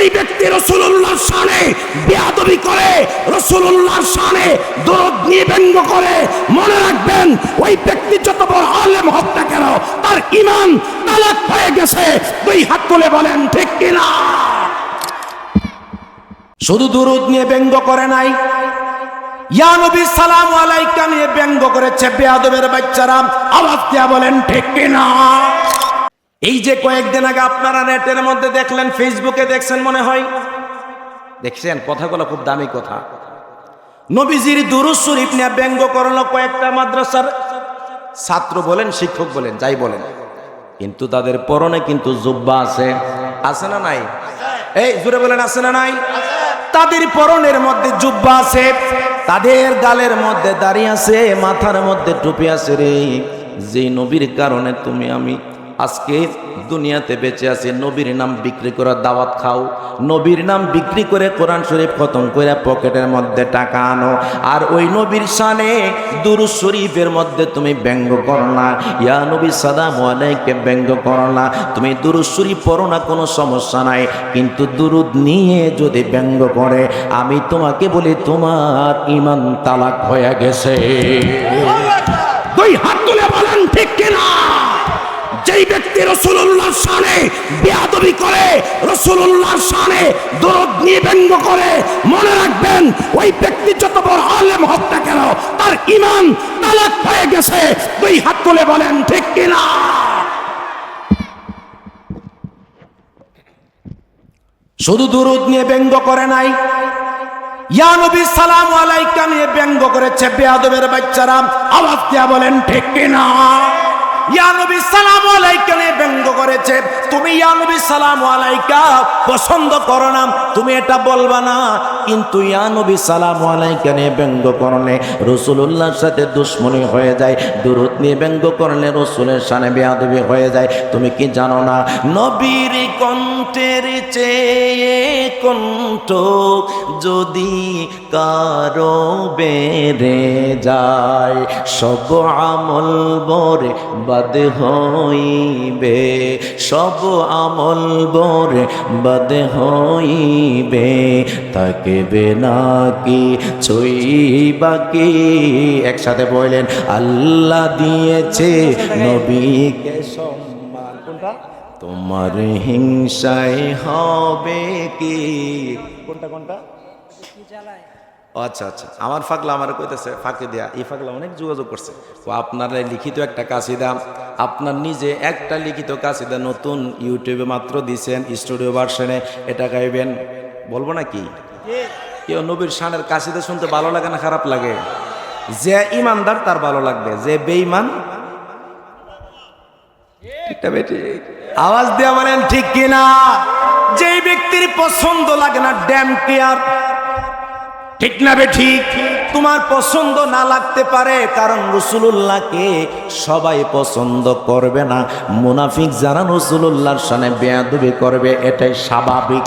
যেই ব্যক্তি রসুল্লাহর শানে বেয়াদবি করে রসুল্লাহর শানে দরদ নিয়ে ব্যঙ্গ করে। মনে রাখবেন, ওই ব্যক্তি যত বড় আলেম হোক না কেন, তার ইমান তালাক হয়ে গেছে। দুই হাত তুলে বলেন, ঠিক কিনা? শুধু দুরুদ নিয়ে ব্যঙ্গ করে নাই, ইয়া নবী সালাম আলাইকা নিয়ে ব্যঙ্গ করেছে বেয়াদবের বাচ্চারা। আওয়াজ দিয়া বলেন, ঠিক কিনা? এই যে কয়েকদিন আগে আপনারা নেটের মধ্যে দেখলেন ফেসবুকে দেখছেন মনে হয়? দেখছেন? কথাগুলো খুব দামি কথা। নবীজির দুরুজ শরীফ নিয়ে ব্যঙ্গ করল কয়েকটা মাদ্রাসার ছাত্র বলেন, শিক্ষক বলেন, যাই বলেন। কিন্তু তাদের পরনে কিন্তু জুব্বা আছে। আছে না নাই? এই, জুড়ে বলেন, আছে না নাই? তাদের পরনের মধ্যে জুব্বা আছে, তাদের গালের মধ্যে দাঁড়িয়ে আছে, মাথার মধ্যে টুপি আছে রে। যে নবীর কারণে তুমি আমি আজকে দুনিয়াতে বেঁচে আছে, নবীর নাম বিক্রি করে দাওয়াত খাও। নবীর নাম বিক্রি করে কোরআন শরীফ খতম করে পকেটের মধ্যে টাকা আনো। আর ওই নবীর সানে দুরু শরীফের মধ্যে তুমি ব্যঙ্গ করো না। ইয়া নবী সাদা আলাইকে ব্যঙ্গ করো না। তুমি দুরু শরীফ পড়ো না, কোনো সমস্যা নাই। কিন্তু দুরুদ নিয়ে যদি ব্যঙ্গ করে, আমি তোমাকে বলি তোমার ইমান তালাক হয়ে গেছে। দুই হাত তুলে বলেন, ঠিক কিনা? যেই ব্যক্তি রসুল্লাহর শানে বেয়াদবি করে রসুল্লাহর শানে দরদ নিয়ে ব্যঙ্গ করে, মনে রাখবেন ওই ব্যক্তি যত বড় আলেম হোক না কেন, তার ইমান তালাক হয়ে গেছে। দুই হাত তুলে বলেন, ঠিক কিনা? শুধু দুরুদ নিয়ে ব্যঙ্গ করে নাই, ইয়া নবী সালাম আলাইকা নিয়ে ব্যঙ্গ করেছে বেয়াদবের বাচ্চারা। আওয়াজ দিয়া বলেন, ঠিক কিনা? ইয়া নবী সালাম আলাইকা নিয়ে ব্যঙ্গ করেছে। তুমি ইয়া নবী সালাম আলাইকা, পছন্দ করো না, তুমি এটা বলবা না। কিন্তু ইয়া নবী সালাম আলাইকা নিয়ে ব্যঙ্গ করলে রসুল্লাহর সাথে দুশ্মনী হয়ে যায় দূরত নিয়ে ব্যঙ্গ করলে রসুলের সানে বেয়াদবি হয়ে যায়। তুমি কি জানো না? নবীর কণ্ঠের চেয়ে কণ্ঠ যদি কারও বেড়ে যায়, সব আমল বরে বাদ হইবে, সব আমল বরে বাদ হইবে। তাকে বেনাকি ছই বাকি? একসাথে বললেন, আল্লাহ দিয়েছে নবীকে সম্মান। কোনটা? তোমার হিংসায় হবে কি? কোনটা কোনটা? ও আচ্ছা আচ্ছা। আমার ফাকলা আমার কইতেছে, ফাঁকে দেয়া। এই ফাকলা অনেক যোগাযোগ করছে। ও আপনার লিখিত একটা কাশিদা। আপনার নিজে একটা লিখিত কাশিদা নতুন ইউটিউবে মাত্র দিছেন, স্টুডিও ভার্সনে। এটা গাইবেন। বলব না কি? কেউ নবীর শানের কাশিদা শুনতে ভালো লাগে না খারাপ লাগে? যে ইমানদার, তার ভালো লাগবে। যে বেইমান আওয়াজ দেওয়া বলেন ঠিক কিনা? যেই ব্যক্তির পছন্দ লাগে না, ড্যাম কেয়ার। ঠিক না বে ঠিক? তোমার পছন্দ না লাগতে পারে, কারণ রসুল্লাহকে সবাই পছন্দ করবে না। মুনাফিক যারা রসুল্লাহর সামনে বেয়াদুবি করবে, এটাই স্বাভাবিক।